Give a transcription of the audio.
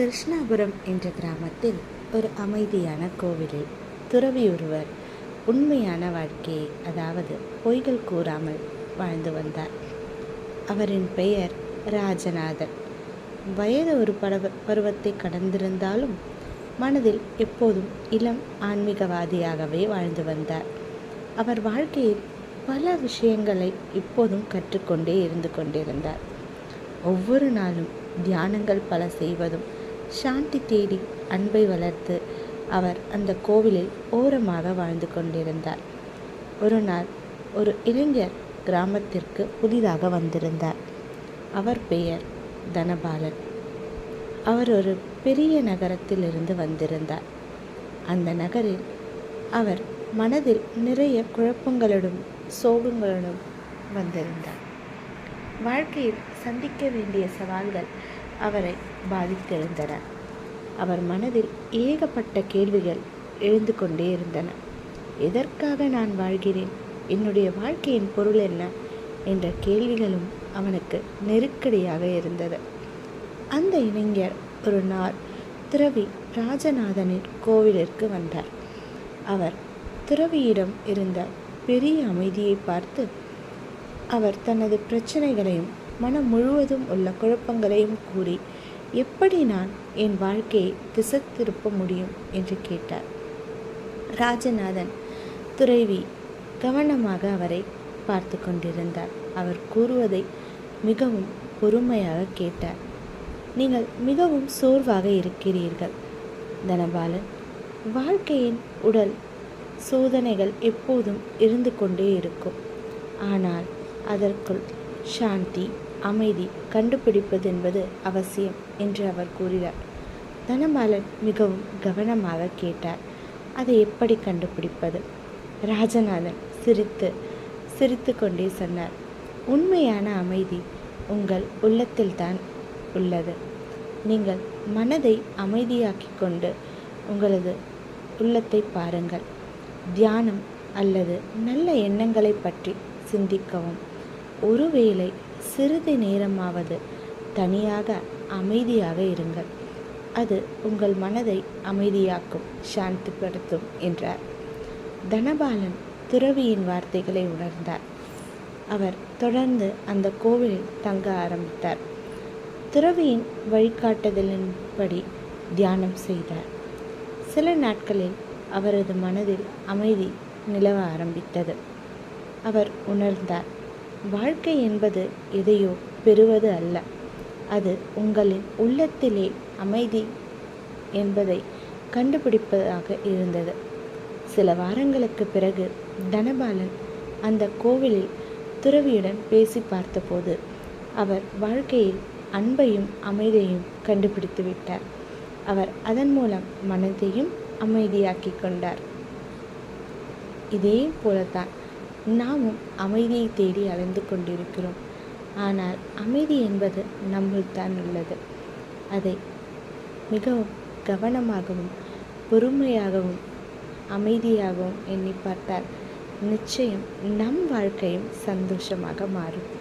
கிருஷ்ணாபுரம் என்ற கிராமத்தில் ஒரு அமைதியான கோவிலில் துறவி ஒருவர் உண்மையான வாழ்க்கையை அதாவது பொய்கள் கூறாமல் வாழ்ந்து வந்தார். அவரின் பெயர் ராஜநாதன். வயது ஒரு பருவ பருவத்தை கடந்திருந்தாலும் மனதில் எப்போதும் இளம் ஆன்மீகவாதியாகவே வாழ்ந்து வந்தார். அவர் வாழ்க்கையில் பல விஷயங்களை இப்போதும் கற்றுக்கொண்டே இருந்து கொண்டிருந்தார். ஒவ்வொரு நாளும் தியானங்கள் பல செய்வதும் சாந்தி தேடி அன்பை வளர்த்து அவர் அந்த கோவிலில் ஓரமாக வாழ்ந்து கொண்டிருந்தார். ஒரு நாள் ஒரு இளைஞர் கிராமத்திற்கு புதிதாக வந்திருந்தார். அவர் பெயர் தனபாலன். அவர் ஒரு பெரிய நகரத்திலிருந்து வந்திருந்தார். அந்த நகரில் அவர் மனதில் நிறைய குழப்பங்களுடன் சோகங்களுடன் வந்திருந்தார். வாழ்க்கையில் சந்திக்க வேண்டிய சவால்கள் அவரை பாதித்திருந்தன. அவர் மனதில் ஏகப்பட்ட கேள்விகள் எழுந்து கொண்டே இருந்தன. எதற்காக நான் வாழ்கிறேன்? என்னுடைய வாழ்க்கையின் பொருள் என்ன? என்ற கேள்விகளும் அவனுக்கு நெருக்கடியாக இருந்தது. அந்த இளைஞர் ஒரு நாள் துறவி ராஜநாதனின் கோவிலிற்கு வந்தார். அவர் துறவியிடம் இருந்த பெரிய அமைதியை பார்த்து அவர் தனது பிரச்சனைகளையும் மனம் முழுவதும் உள்ள குழப்பங்களையும் கூறி எப்படி நான் என் வாழ்க்கையை திசை திருப்ப முடியும்? என்று கேட்டார். ராஜநாதன் துறைவி கவனமாக அவரை பார்த்து கொண்டிருந்தார். அவர் கூறுவதை மிகவும் பொறுமையாக கேட்டார். நீங்கள் மிகவும் சோர்வாக இருக்கிறீர்கள் தனபாலன். வாழ்க்கையின் உடல் சோதனைகள் எப்போதும் இருந்து கொண்டே இருக்கும். ஆனால் அதற்குள் சாந்தி அமைதி கண்டுபிடிப்பது என்பது அவசியம் என்று அவர் கூறினார் தனமாலன் மிகவும் கவனமாக கேட்டார். அதை எப்படி கண்டுபிடிப்பது? ராஜநாதன் சிரித்து சிரித்து கொண்டே சொன்னார். உண்மையான அமைதி உங்கள் உள்ளத்தில்தான் உள்ளது. நீங்கள் மனதை அமைதியாக்கி கொண்டு உங்களது உள்ளத்தை பாருங்கள். தியானம் அல்லது நல்ல எண்ணங்களை பற்றி சிந்திக்கவும். ஒருவேளை சிறிது நேரமாவது தனியாக அமைதியாக இருங்கள். அது உங்கள் மனதை அமைதியாக்கும் சாந்திப்படுத்தும் என்றார். தனபாலன் துறவியின் வார்த்தைகளை உணர்ந்தார். அவர் தொடர்ந்து அந்த கோவிலில் தங்க ஆரம்பித்தார். துறவியின் வழிகாட்டுதலின்படி தியானம் செய்தார். சில நாட்களில் அவரது மனதில் அமைதி நிலவ ஆரம்பித்தது. அவர் உணர்ந்தார். வாழ்க்கை என்பது எதையோ பெறுவது அல்ல. அது உங்களின் உள்ளத்திலே அமைதி என்பதை கண்டுபிடிப்பதாக இருந்தது. சில வாரங்களுக்கு பிறகு தனபாலன் அந்த கோவிலில் துறவியுடன் பேசி பார்த்தபோது அவர் வாழ்க்கையில் அன்பையும் அமைதியையும் கண்டுபிடித்து விட்டார். அவர் அதன் மூலம் மனதையும் அமைதியாக்கி கொண்டார். இதே போலத்தான் நாமும் அமைதியை தேடி அலைந்து கொண்டிருக்கிறோம். ஆனால் அமைதி என்பது நம்மில் தான் உள்ளது. அதை மிகவும் கவனமாகவும் பொறுமையாகவும் அமைதியாகவும் எண்ணி பார்த்தால் நிச்சயம் நம் வாழ்க்கையும் சந்தோஷமாக மாறும்.